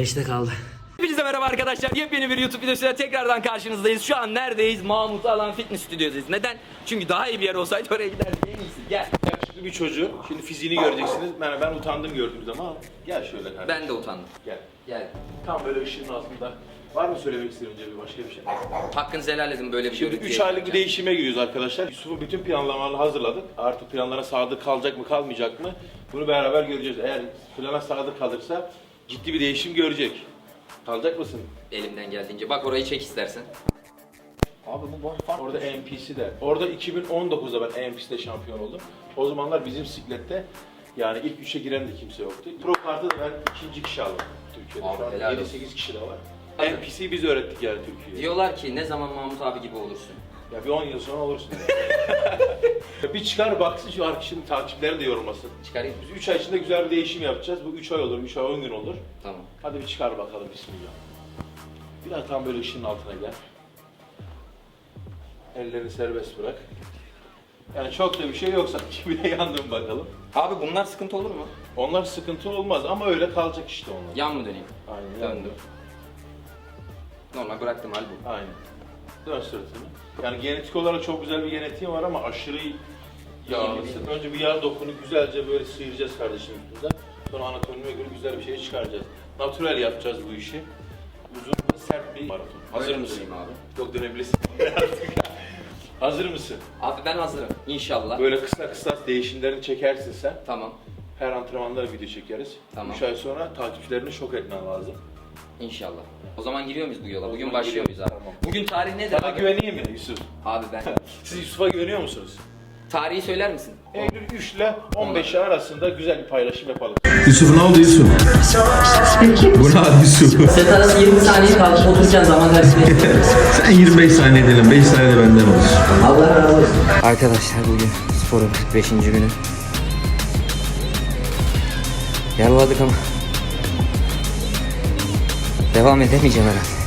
5'te kaldı. Hepinize merhaba arkadaşlar. Yepyeni bir YouTube videosuyla tekrardan karşınızdayız. Şu an neredeyiz? Mahmut Alan Fitness Stüdyo'dayız. Neden? Çünkü daha iyi bir yer olsaydı oraya giderdik. En iyisi. Gel. Yakışıklı bir çocuğu. Şimdi fiziğini göreceksiniz. Ben, ben utandım gördüğüm zaman. ama Gel şöyle kardeşim. Ben de utandım. Gel. Gel. Tam böyle ışığın altında. Var mı söylemek istediğin önce bir başka bir şey? Hakkınızı helal edin böyle bir Şimdi görüntüye 3 aylık bir yapacağım. değişime giriyoruz arkadaşlar. Yusuf'un bütün planlamalarını hazırladık. Artık planlara sadık kalacak mı kalmayacak mı? Bunu beraber göreceğiz. Eğer plana sadık kalırsa ciddi bir değişim görecek. Kalacak mısın? Elimden geldiğince. Bak orayı çek istersen. Abi bu var farklı. Orada NPC'de. Orada 2019'da ben NPC'de şampiyon oldum. O zamanlar bizim siklette yani ilk üçe giren de kimse yoktu. Pro kartı da ben ikinci kişi aldım Türkiye'de. Abi Şu an helal 7-8 kişi de var. NPC'yi biz öğrettik yani Türkiye'ye. Diyorlar ki ne zaman Mahmut abi gibi olursun. Ya bir 10 yıl sonra olursun. Bir çıkar baksın şu arkadaşın takipçilerini de yorulmasın. Çıkarayım. Biz 3 ay içinde güzel bir değişim yapacağız. Bu 3 ay olur, 3 ay 10 gün olur. Tamam. Hadi bir çıkar bakalım bismillah. Biraz tam böyle ışığın altına gel. Ellerini serbest bırak. Yani çok da bir şey yok sanki. Bir de yandım bakalım. Abi bunlar sıkıntı olur mu? Onlar sıkıntı olmaz ama öyle kalacak işte onlar. Yan mı döneyim? Aynen. Döndüm. Normal bıraktım hal bu. Aynen. Sırtını. Yani genetik olarak çok güzel bir genetiği var ama aşırı yağlısın. Önce bir yağ dokunu güzelce böyle sıyıracağız kardeşim üstünden. Sonra anatomime göre güzel bir şey çıkaracağız. Natürel yapacağız bu işi. Uzun ve sert bir maraton. Hazır mısın? abi. Yok dönebilirsin. Hazır mısın? Abi ben hazırım. İnşallah. Böyle kısa kısa değişimlerini çekersin sen. Tamam. Her antrenmanda da video çekeriz. Tamam. 3 ay sonra takipçilerini şok etmen lazım. İnşallah. O zaman giriyor muyuz bu yola? Bugün başlıyor muyuz abi? tamam. Bugün tarih nedir Sana abi? güveneyim mi Yusuf? Abi ben. Siz Yusuf'a güveniyor musunuz? Tarihi söyler misin? Eylül 3 ile 15 arasında güzel bir paylaşım yapalım. Yusuf ne oldu Yusuf? Bu ne hal Yusuf? Set arası 20 saniye kaldı. Otururken zaman dersine Sen 25 saniye diyelim, 5 saniye de benden olsun. Allah razı olsun. Arkadaşlar bugün sporun 45. günü. Yaraladık ama devam edemeyeceğim herhalde.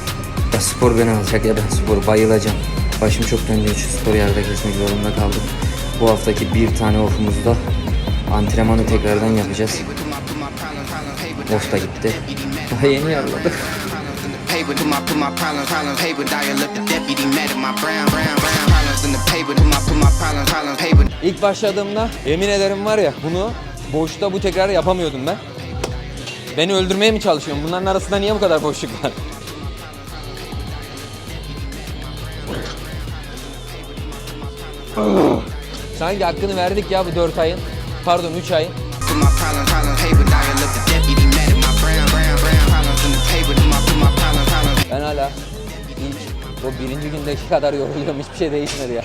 Ya spor beni alacak ya ben spor bayılacağım. Başım çok döndüğü için spor yarıda kesmek zorunda kaldım. Bu haftaki bir tane off'umuzda antrenmanı tekrardan yapacağız. Off da gitti. Daha yeni paper. İlk başladığımda yemin ederim var ya bunu boşta bu tekrar yapamıyordum ben. Beni öldürmeye mi çalışıyorsun? Bunların arasında niye bu kadar boşluk var? Sanki hakkını verdik ya bu 4 ayın. Pardon 3 ayın. Ben hala ilk o birinci gündeki kadar yoruluyorum. Hiçbir şey değişmedi ya.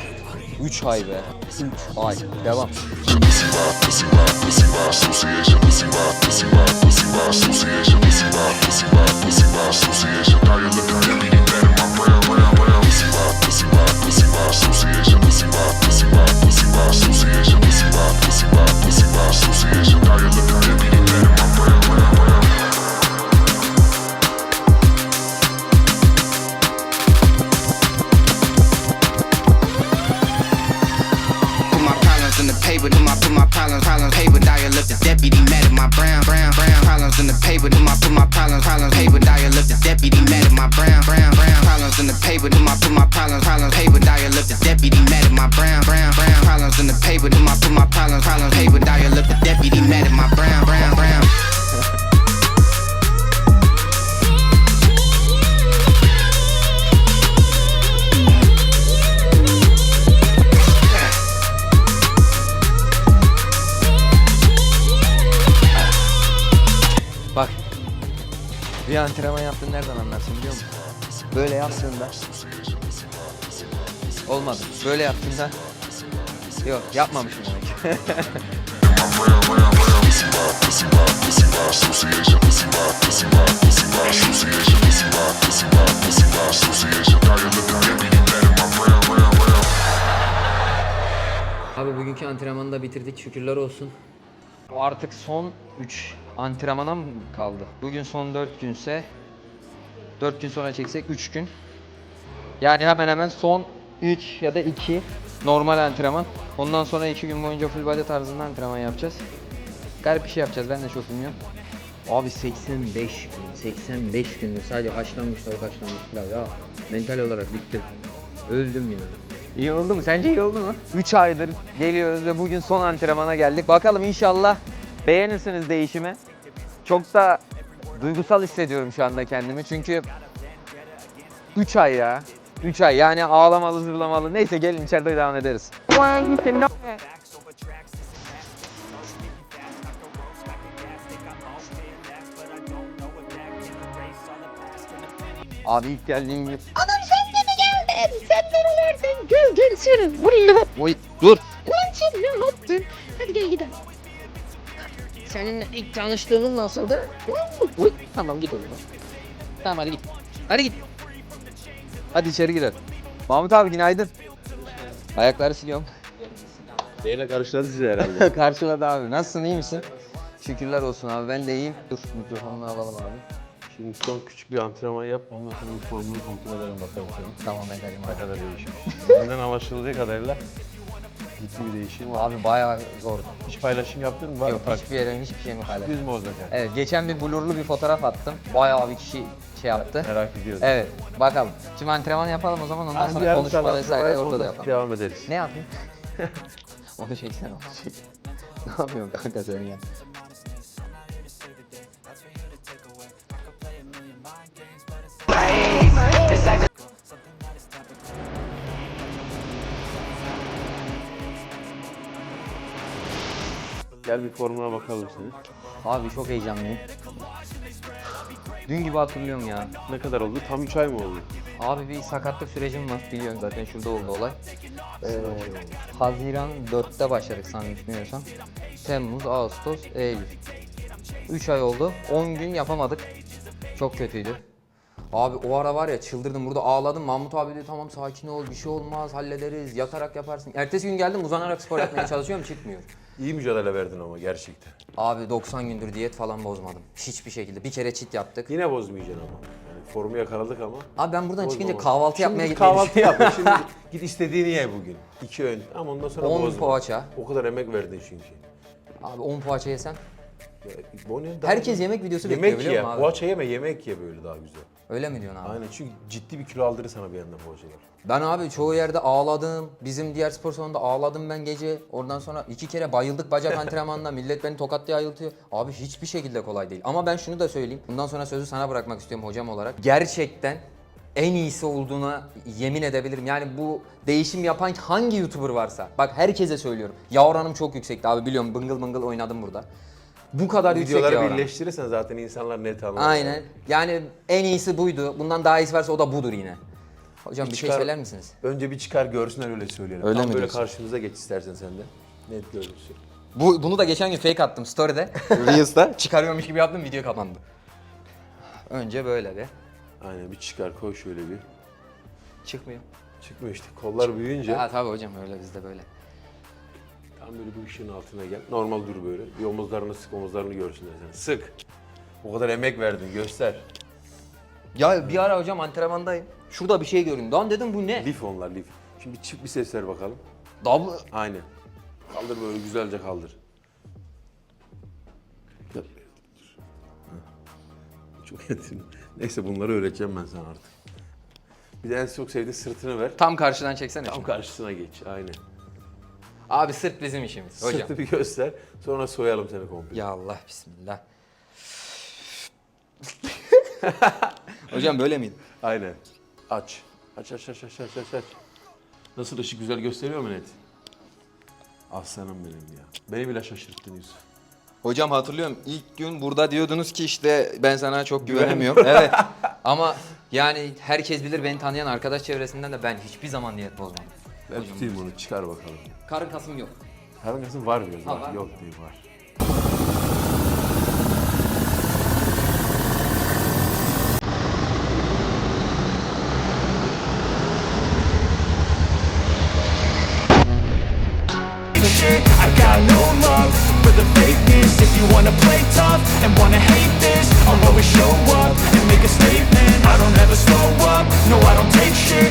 3 ay be. 3 ay. Devam. Put up the deputy mad at my brown, brown, brown problems in the paper to my put my problems, problems, paper up the deputy mad at my brown, brown, brown problems in the paper to my put my problems, problems, paper up the deputy mad at my brown, brown, brown problems in the paper to my put my problems, problems, paper dial up the deputy mad at my brown, brown, brown. Bir antrenman yaptığını nereden anlarsın biliyor musun? Böyle yaptığında olmadı. Böyle yaptığında yok yapmamışım demek. Abi bugünkü antrenmanı da bitirdik şükürler olsun. Artık son 3 antrenmana mı kaldı? Bugün son 4 günse 4 gün sonra çeksek 3 gün. Yani hemen hemen son 3 ya da 2 normal antrenman. Ondan sonra 2 gün boyunca full body tarzında antrenman yapacağız. Garip bir şey yapacağız ben de çok bilmiyorum. Abi 85 gün, 85 gündür sadece haşlanmış tavuk haşlanmış pilav ya. Mental olarak bittim. Öldüm ya. İyi oldu mu? Sence iyi oldu mu? 3 aydır geliyoruz ve bugün son antrenmana geldik. Bakalım inşallah beğenirsiniz değişimi. Çok da duygusal hissediyorum şu anda kendimi çünkü 3 ay ya. 3 ay yani ağlamalı zırlamalı. Neyse gelin içeride devam ederiz. Abi ilk geldiğim gibi... Adam sen de mi geldin? Sen nerelerdin? Gel gel seni. Buraya. Oy dur. Seninle ilk tanıştığımız nasıldı? Uy, tamam git o zaman. Tamam hadi git. Hadi git. Hadi içeri girelim. Mahmut abi günaydın. Ayakları siliyorum. Neyle karıştırdı sizi herhalde? Karşıladı abi. Nasılsın iyi misin? Şükürler olsun abi ben de iyiyim. Dur mikrofonunu alalım abi. Şimdi son küçük bir antrenman yap. Ondan sonra bir formunu kontrol edelim bakalım senin. Tamam ederim Ne abi. kadar değişim. Benden anlaşıldığı kadarıyla ciddi bir değişim var. Abi bayağı zordu. Hiç paylaşım yaptın mı? Var Yok mı? hiçbir yere hiçbir şeyimi paylaşmadım. Düz mü olacak yani? Evet geçen bir blurlu bir fotoğraf attım. Bayağı bir kişi şey yaptı. Merak ediyorum. Evet bakalım. Şimdi antrenman yapalım o zaman ondan sonra konuşma vesaire orada da sonra yapalım. Devam ederiz. Ne yapayım? onu çeksene onu çek. ne yapıyorsun kanka sen ya? Gel bir formuna bakalım senin. Abi çok heyecanlıyım. Dün gibi hatırlıyorum ya. Ne kadar oldu? Tam 3 ay mı oldu? Abi bir sakatlık sürecim var biliyorsun zaten şurada oldu olay. Ee, Haziran 4'te başladık sanmıyorsam. Temmuz, Ağustos, Eylül. 3 ay oldu. 10 gün yapamadık. Çok kötüydü. Abi o ara var ya çıldırdım burada ağladım. Mahmut abi dedi tamam sakin ol bir şey olmaz hallederiz yatarak yaparsın. Ertesi gün geldim uzanarak spor yapmaya çalışıyorum çıkmıyor. İyi mücadele verdin ama gerçekten. Abi 90 gündür diyet falan bozmadım. Hiçbir şekilde. Bir kere çit yaptık. Yine bozmayacaksın ama. Yani formu yakaladık ama. Abi ben buradan çıkınca bozmamak. kahvaltı Şimdi yapmaya git gitmeyi kahvaltı yap. Şimdi git istediğini ye bugün. İki öğün. Ama ondan sonra 10 bozma. poğaça. O kadar emek verdin çünkü. Abi 10 poğaça yesem. Ya, daha- Herkes yemek videosu bekliyor Yemek biliyor ye. musun abi? Poğaça yeme, yemek ye böyle daha güzel. Öyle mi diyorsun abi? Aynen çünkü ciddi bir kilo aldırır sana bir yandan poğaçalar. Ben abi çoğu yerde ağladım. Bizim diğer spor salonunda ağladım ben gece. Oradan sonra iki kere bayıldık bacak antrenmanında. Millet beni tokatlaya ayıltıyor. Abi hiçbir şekilde kolay değil. Ama ben şunu da söyleyeyim. Bundan sonra sözü sana bırakmak istiyorum hocam olarak. Gerçekten en iyisi olduğuna yemin edebilirim. Yani bu değişim yapan hangi YouTuber varsa. Bak herkese söylüyorum. Yavranım çok yüksekti abi biliyorum bıngıl bıngıl oynadım burada. Bu kadar yüksek Videoları yavranım. birleştirirsen zaten insanlar net anlar. Aynen. Yani en iyisi buydu. Bundan daha iyisi varsa o da budur yine. Hocam bir, şey çıkar- söyler misiniz? Önce bir çıkar görsünler öyle söyleyelim. Öyle Tam mi böyle diyorsun? karşımıza geç istersen sen de. Net görürsün. Bu bunu da geçen gün fake attım story'de. Reels'ta çıkarıyormuş gibi yaptım video kapandı. Önce böyle bir. Aynen bir çıkar koy şöyle bir. Çıkmıyor. Çıkmıyor işte kollar büyüyünce Ya tabii hocam öyle bizde böyle. Tam böyle bu ışığın altına gel. Normal dur böyle. Bir omuzlarını sık omuzlarını görsünler seni. Sık. O kadar emek verdin göster. Ya bir ara hocam antrenmandayım. Şurada bir şey görüyorum. Lan dedim bu ne? Lif onlar lif. Şimdi çık bir ses ver bakalım. Double. Aynen. Kaldır böyle güzelce kaldır. Çok yetin. Neyse bunları öğreteceğim ben sana artık. Bir de en çok sevdiğin sırtını ver. Tam karşıdan çeksene. Tam şunu. karşısına geç. Aynen. Abi sırt bizim işimiz hocam. Sırtı bir göster. Sonra soyalım seni komple. Ya Allah bismillah. hocam böyle miydi? Aynen. Aç. Aç aç aç aç aç aç aç. Nasıl ışık güzel gösteriyor mu net? Aslanım benim ya. Beni bile şaşırttın Yusuf. Hocam hatırlıyorum ilk gün burada diyordunuz ki işte ben sana çok güvenemiyorum. evet. Ama yani herkes bilir beni tanıyan arkadaş çevresinden de ben hiçbir zaman niyet bozmadım. Ben tutayım bunu çıkar bakalım. Karın kasım yok. Karın kasım var diyor Ha, var. Yok değil var. shit I got no love for the fakeness If you wanna play tough and wanna hate this I'll always show up and make a statement I don't ever slow up, no I don't take shit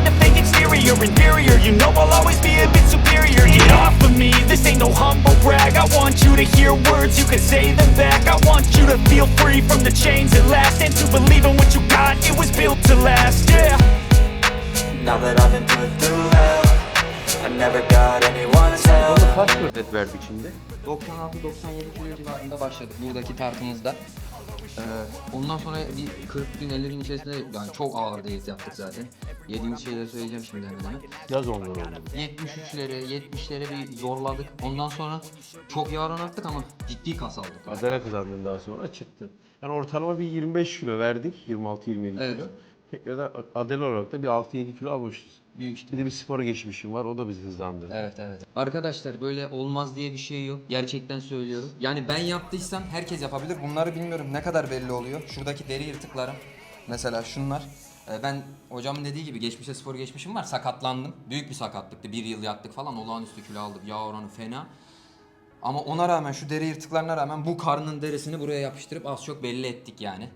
you to hear words, you can say them back. I want you to feel free from the chains at last and to believe in what you got. It was built to last, yeah. Now that I've been put through hell, I never got anyone's help. Kaç müddet verdik şimdi? 96-97 kilo civarında başladık buradaki tartımızda. Ee, ondan sonra bir 40 gün 50 gün içerisinde yani çok ağır diyet yaptık zaten. Yediğimiz şeyleri söyleyeceğim şimdi hemen hemen. Yaz onları oldu. 73'lere 70'lere bir zorladık. Ondan sonra çok yağ attık ama ciddi kas aldık. Adana kazandın daha sonra çıktın. Yani ortalama bir 25 kilo verdik. 26-27 Evet. Tekrardan Adana olarak da bir 6-7 kilo almışız. Büyük de bir spora geçmişim var. O da bizi hızlandırdı. Evet evet. Arkadaşlar böyle olmaz diye bir şey yok. Gerçekten söylüyorum. Yani ben yaptıysam herkes yapabilir. Bunları bilmiyorum ne kadar belli oluyor. Şuradaki deri yırtıklarım. Mesela şunlar. Ee, Ben hocamın dediği gibi geçmişe spor geçmişim var. Sakatlandım. Büyük bir sakatlıktı. Bir yıl yattık falan. Olağanüstü kilo aldık. Yağ oranı fena. Ama ona rağmen şu deri yırtıklarına rağmen bu karnın derisini buraya yapıştırıp az çok belli ettik yani.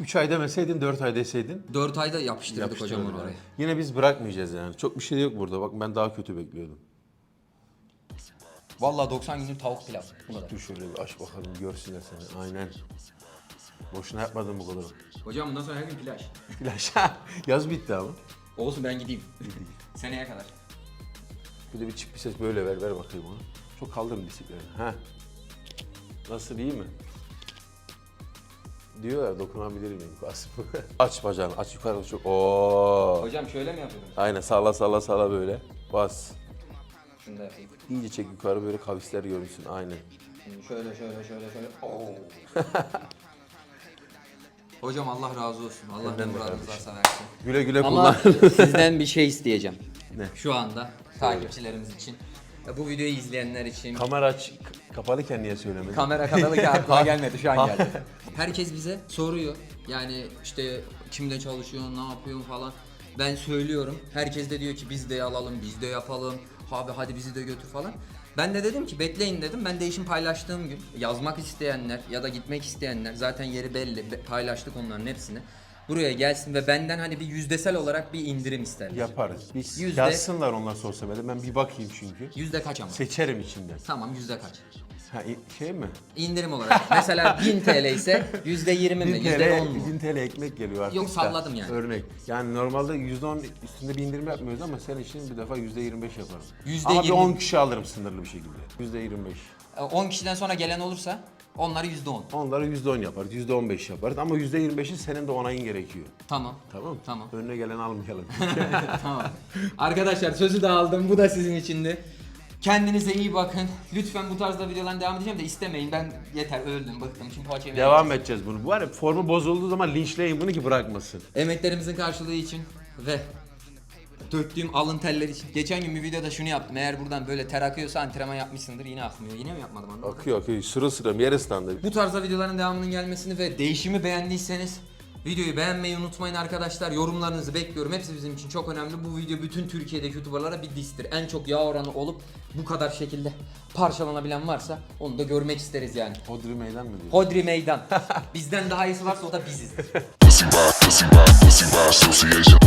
3 ay demeseydin 4 ay deseydin 4 ayda yapıştırdık hocam yapıştırırdım oraya. Yine biz bırakmayacağız yani. Çok bir şey yok burada. Bak ben daha kötü bekliyordum. Vallahi 90 günlük tavuk pilav. Bu kadar. Dur şöyle bir aç bakalım görsünler seni. Aynen. Boşuna yapmadım bu kadar. Hocam bundan sonra her gün plaj. Flash. Yaz bitti ama. Olsun ben gideyim. Seneye kadar. Bir de bir çift bir ses böyle ver, ver bakayım onu. Çok kaldırın bisikletini. Ha. Nasıl iyi mi? Diyorlar dokunabilir miyim? Bas. aç bacağını, aç yukarı çok. Oo. Hocam şöyle mi yapıyordun? Aynen salla salla salla böyle. Bas. Şunu da yapayım. İyice çek yukarı böyle kavisler görünsün. Aynen. Şimdi şöyle şöyle şöyle şöyle. Oo. Hocam Allah razı olsun. Allah Senden ne de muradınız kardeşim. varsa versin. Güle güle Ama kullan. sizden bir şey isteyeceğim. Ne? Şu anda takipçilerimiz için. Bu videoyu izleyenler için. Kamera aç, kapalıyken niye söylemedin? Kamera kanalı ki aklıma gelmedi şu an geldi. Herkes bize soruyor. Yani işte kimde çalışıyorsun, ne yapıyorsun falan. Ben söylüyorum. Herkes de diyor ki biz de alalım, biz de yapalım. Abi hadi bizi de götür falan. Ben de dedim ki bekleyin dedim. Ben değişim paylaştığım gün yazmak isteyenler ya da gitmek isteyenler zaten yeri belli. Be- Paylaştık onların hepsini. Buraya gelsin ve benden hani bir yüzdesel olarak bir indirim isterler. Yaparız. Biz Yüzde- yazsınlar onlar sosyal medyada. Ben bir bakayım çünkü. Yüzde kaç ama? Seçerim içinden. Tamam yüzde kaç? Ha i- şey mi? İndirim olarak. Mesela 1000 TL ise yüzde 20 mi? 1000 Yüzde 10 TL, mu? 1000 TL ekmek geliyor artık. Yok, da. salladım yani. Örnek. Yani normalde %10 üstünde bir indirim yapmıyoruz ama sen için bir defa %25 yaparım. Ama bir yirmi. 10 kişi alırım sınırlı bir şekilde. %25. 10 kişiden sonra gelen olursa onları yüzde 10. Onları %10 yaparız, %15 yaparız ama %25'i senin de onayın gerekiyor. Tamam. Tamam? Tamam. Önüne gelen almayalım. tamam. Arkadaşlar sözü de aldım. Bu da sizin içindi. Kendinize iyi bakın. Lütfen bu tarzda videoların devam edeceğim de istemeyin. Ben yeter öldüm bıktım. Şimdi poğaça yemeğe Devam edeceğiz bunu. Bu var ya formu bozulduğu zaman linçleyin bunu ki bırakmasın. Emeklerimizin karşılığı için ve döktüğüm alın teller için. Geçen gün bir videoda şunu yaptım. Eğer buradan böyle ter akıyorsa antrenman yapmışsındır. Yine akmıyor. Yine mi yapmadım anlamadım. Akıyor akıyor. Sıra sıra yer ıslandı. Bu tarzda videoların devamının gelmesini ve değişimi beğendiyseniz videoyu beğenmeyi unutmayın arkadaşlar. Yorumlarınızı bekliyorum. Hepsi bizim için çok önemli. Bu video bütün Türkiye'deki YouTuber'lara bir distir. En çok yağ oranı olup bu kadar şekilde parçalanabilen varsa onu da görmek isteriz yani. Hodri meydan mı diyor? Hodri meydan. Bizden daha iyisi varsa o da biziz. Pussy by, pussy by, pussy by association.